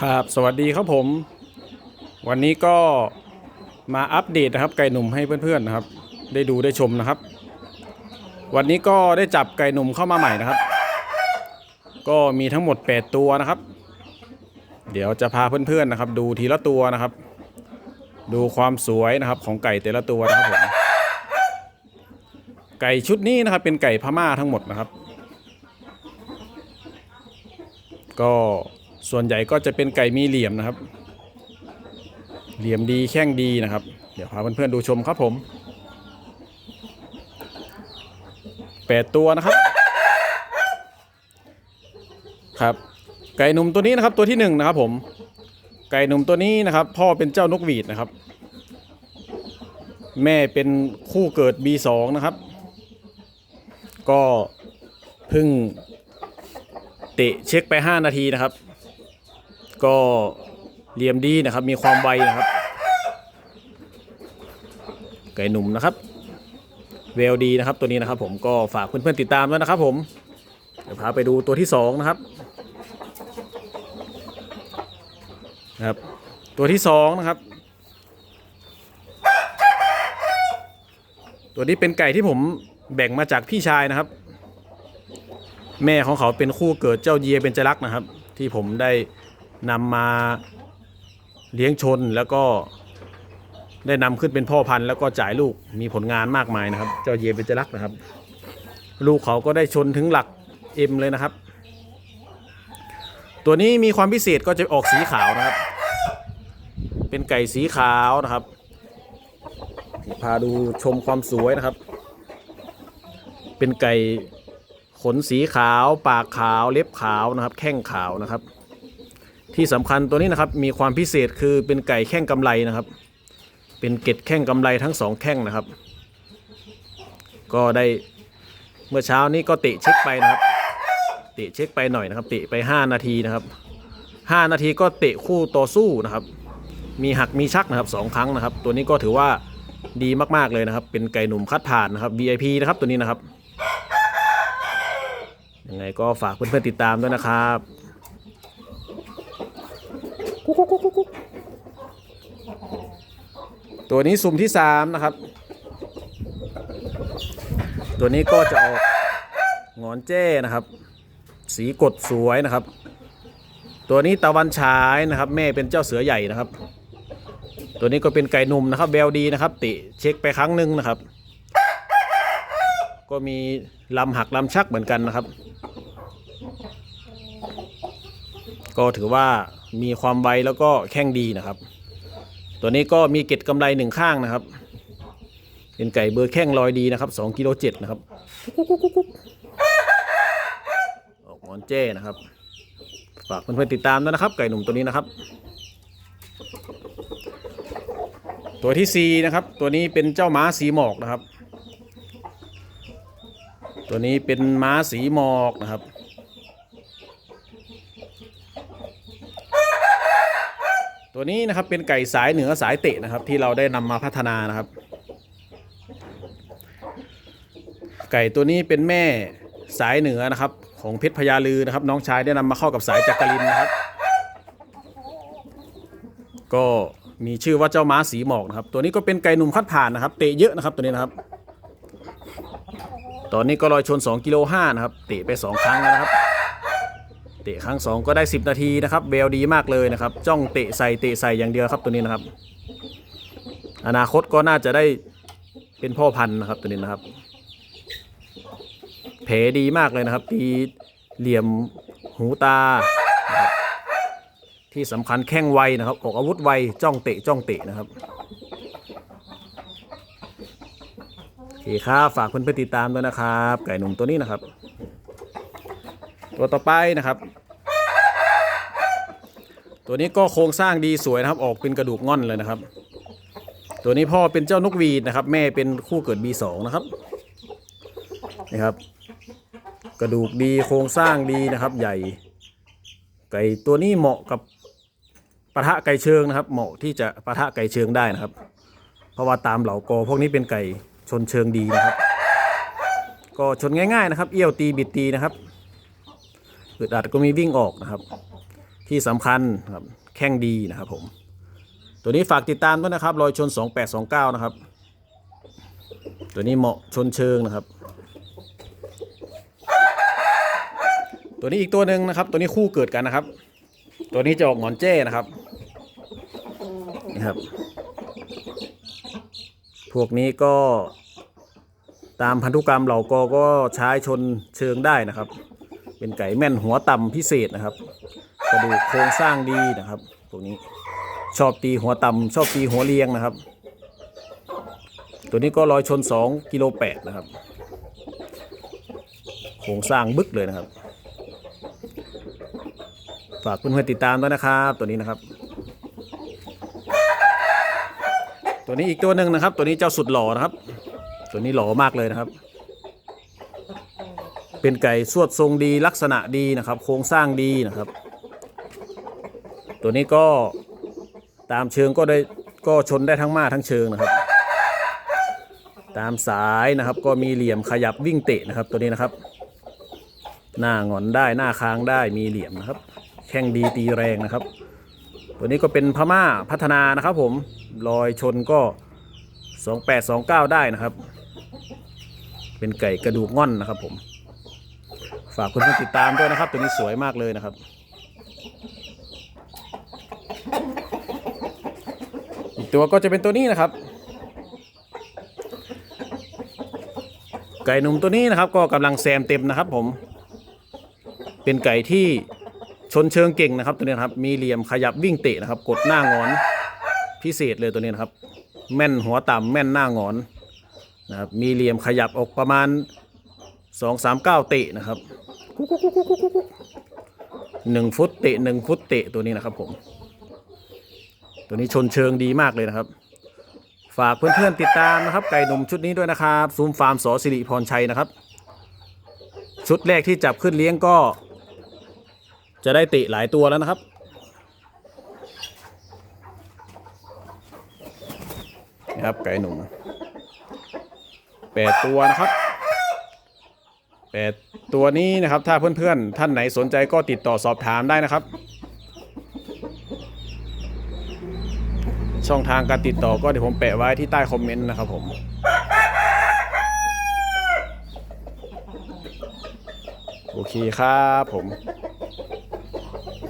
ครับสวัสดีครับผม วันนี้ก็มาอัปเดตนะครับ ไก่หนุ่มให้เพื่อนๆนะครับ ได้ดูได้ชมนะครับ วันนี้ก็ได้จับไก่หนุ่มเข้ามาใหม่นะครับ ก็มีทั้งหมด 8 ตัวนะครับ เดี๋ยวจะพาเพื่อนๆนะครับ ดูทีละตัวนะครับ ดูความสวยนะครับของไก่แต่ละตัวนะครับผมไก่ชุดนี้นะครับเป็นไก่พม่าทั้งหมดนะครับ ก็ส่วนใหญ่ก็จะเป็นไก่มีเหลี่ยมนะครับ เหลี่ยมดีแข้งดีนะครับ เดี๋ยวพาเพื่อนๆดูชมครับผมแปดตัวนะครับ ครับ ไก่หนุ่มตัวนี้นะครับตัวที่หนึ่งนะครับผม ไก่หนุ่มตัวนี้นะครับ พ่อเป็นเจ้านกหวีดนะครับ แม่เป็นคู่เกิด B2 นะครับ ก็เพิ่ง ตะเช็คไป 5 นาทีนะครับ ก็เหลี่ยมดีนะครับ มีความไวนะครับ ไก่หนุ่มนะครับเวลดีนะครับตัวนี้นะครับ ผมก็ฝากเพื่อนๆติดตามด้วยนะครับ ผมเดี๋ยวพาไปดูตัวที่สองนะครับนะครับ ตัวที่สองนะครับ ตัวนี้เป็นไก่ที่ผมแบ่งมาจากพี่ชายนะครับ แม่ของเขาเป็นคู่เกิดเจ้าเยียเบญจรักษ์นะครับ ที่ผมได้นำมาเลี้ยงชนแล้วก็ได้นำขึ้นเป็นพ่อพันธุ์แล้วก็จ่ายลูกมีผลงานมากมายนะครับ เจ้าเยียเบญจรักษ์นะครับ ลูกเขาก็ได้ชนถึงหลักเอ็มเลยนะครับ ตัวนี้มีความพิเศษก็จะออกสีขาวนะครับ เป็นไก่สีขาวนะครับพาดูชมความสวยนะครับ เป็นไก่ ขนสีขาว ปากขาว เล็บขาวนะครับ แข้งขาวนะครับ ที่สำคัญตัวนี้นะครับมีความพิเศษคือเป็นไก่แข้งกำไรนะครับ เป็นเกล็ดแข้งกำไรทั้งสองแข้งนะครับ ก็ได้เมื่อเช้านี้ก็เตะเช็คไปนะครับ เตะเช็คไปหน่อยนะครับ เตะไป 5 นาทีนะครับ 5 นาทีก็เตะคู่ต่อสู้นะครับ มีหักมีชักนะครับสองครั้งนะครับ ตัวนี้ก็ถือว่าดีมากๆเลยนะครับ เป็นไก่หนุ่มคัดผ่านนะครับ VIP นะครับตัวนี้นะครับ ยังไงก็ฝากเพื่อนๆติดตามด้วยนะครับตัวนี้สุ่มที่3นะครับ ตัวนี้ก็จะออกงอนเจ้นะครับ สีกดสวยนะครับ ตัวนี้ตะวันฉายนะครับ แม่เป็นเจ้าเสือใหญ่นะครับ ตัวนี้ก็เป็นไก่หนุ่มนะครับเบลดีนะครับ ติเช็คไปครั้งหนึ่งนะครับ ก็มีลำหักลำชักเหมือนกันนะครับ ก็ถือว่ามีความไวแล้วก็แข้งดีนะครับ ตัวนี้ก็มีเกล็ดกำไรหนึ่งข้างนะครับ เป็นไก่เบอร์แข้งลอยดีนะครับ2กิโลเจ็ดนะครับออกงอนเจ้นะครับฝากเพื่อนๆติดตามด้วยนะครับ ไก่หนุ่มตัวนี้นะครับ ตัวที่4นะครับ ตัวนี้เป็นเจ้าม้าสีหมอกนะครับ ตัวนี้เป็นม้าสีหมอกนะครับ ตัวนี้นะครับเป็นไก่สายเหนือสายเตะนะครับ ที่เราได้นำมาพัฒนานะครับ ไก่ตัวนี้เป็นแม่สายเหนือนะครับ ของเพชรพญาลือนะครับ น้องชายได้นำมาเข้ากับสายจักรินนะครับ ก็มีชื่อว่าเจ้าม้าสีหมอกนะครับ ตัวนี้ก็เป็นไก่หนุ่มคัดผ่านนะครับ เตะเยอะนะครับตัวนี้นะครับ ตอนนี้ก็ลอยชน2กิโลห้านะครับเตะไป 2 ครั้งแล้วนะครับ เตะครั้ง 2 ก็ได้ 10 นาทีนะครับเบลดีมากเลยนะครับ จ้องเตะใส่เตะใส่อย่างเดียวครับตัวนี้นะครับ อนาคตก็น่าจะได้เป็นพ่อพันธุ์นะครับตัวนี้นะครับแผดีมากเลยนะครับตีเหลี่ยมหูตา ที่สำคัญแข้งไวนะครับออกอาวุธไวจ้องเตะจ้องเตะนะครับโอ เคครับฝากเพื่อนๆติดตามด้วยนะครับ ไก่หนุ่มตัวนี้นะครับ ตัวต่อไปนะครับ ตัวนี้ก็โครงสร้างดีสวยนะครับ ออกเป็นกระดูกง่อนเลยนะครับ ตัวนี้พ่อเป็นเจ้านกวีดนะครับ แม่เป็นคู่เกิด B2 นะครับนะครับ กระดูกดีโครงสร้างดีนะครับ ใหญ่ ไก่ตัวนี้เหมาะกับปะทะไก่เชิงนะครับ เหมาะที่จะปะทะไก่เชิงได้นะครับ เพราะว่าตามเหล่ากอพวกนี้เป็นไก่ ชนเชิงดีนะครับ ก็ชนง่ายๆนะครับ เอี้ยวตีบิดตีนะครับอึดอัดก็มีวิ่งออกนะครับ ที่สำคัญครับแข้งดีนะครับผม ตัวนี้ฝากติดตามด้วยนะครับรอยชน 2829 นะครับ ตัวนี้เหมาะชนเชิงนะครับ ตัวนี้อีกตัวหนึ่งนะครับ ตัวนี้คู่เกิดกันนะครับ ตัวนี้จะออกหงอนเจ้นะครับนี่ครับ พวกนี้ก็ ตามพันธุกรรมเหล่ากอก็ใช้ชนเชิงได้นะครับ เป็นไก่แม่นหัวต่ำพิเศษนะครับ กระดูกโครงสร้างดีนะครับพวกนี้ชอบตีหัวต่ำชอบตีหัวเรียงนะครับ ตัวนี้ก็ลอยชน2กิโลแปดนะครับโครงสร้างบึกเลยนะครับ ฝากเพื่อนๆติดตามด้วยนะครับ ตัวนี้นะครับ ตัวนี้อีกตัวหนึ่งนะครับ ตัวนี้เจ้าสุดหล่อนะครับ ตัวนี้หล่อมากเลยนะครับ เป็นไก่สวดทรงดีลักษณะดีนะครับ โครงสร้างดีนะครับ ตัวนี้ก็ตามเชิงก็ได้ก็ชนได้ทั้งมาทั้งเชิงนะครับ ตามสายนะครับก็มีเหลี่ยมขยับวิ่งเตะนะครับ ตัวนี้นะครับ หน้างอนได้หน้าค้างได้มีเหลี่ยมนะครับ แข้งดีตีแรงนะครับ ตัวนี้ก็เป็นพม่าพัฒนานะครับ ผมรอยชนก็ 2829 ได้นะครับ เป็นไก่กระดูกง่อนนะครับ ผม ฝากคุณผู้ติดตามด้วยนะครับ ตัวนี้สวยมากเลยนะครับ อีกตัวก็จะเป็นตัวนี้นะครับ ไก่หนุ่มตัวนี้นะครับ ก็กำลังแซมเต็มนะครับ ผม เป็นไก่ที่ชนเชิงเก่งนะครับ ตัวนี้นครับ มีเหลี่ยมขยับวิ่งเตะนะครับ กดหน้างอนพิเศษเลยตัวนี้นะครับ แม่นหัวต่ำแม่นหน้างอน นะครับมีเหลี่ยมขยับออกประมาณสองสามเก้าเตะนะครับหนึ่งฟุตเตะหนึ่งฟุตเตะตัวนี้นะครับผม ตัวนี้ชนเชิงดีมากเลยนะครับ ฝากเพื่อนๆติดตามนะครับ ไก่หนุ่มชุดนี้ด้วยนะครับซูมฟาร์มสอสิริพรชัยนะครับ ชุดแรกที่จับขึ้นเลี้ยงก็ จะได้เตะหลายตัวแล้วนะครับนะครับไก่หนุ่ม แปดตัวนะครับแปดตัวนี้นะครับ ถ้าเพื่อนๆ ท่านไหนสนใจก็ติดต่อสอบถามได้นะครับ ช่องทางการติดต่อก็เดี๋ยวผมแปะไว้ที่ใต้คอมเมนต์นะครับผมโอเคครับผม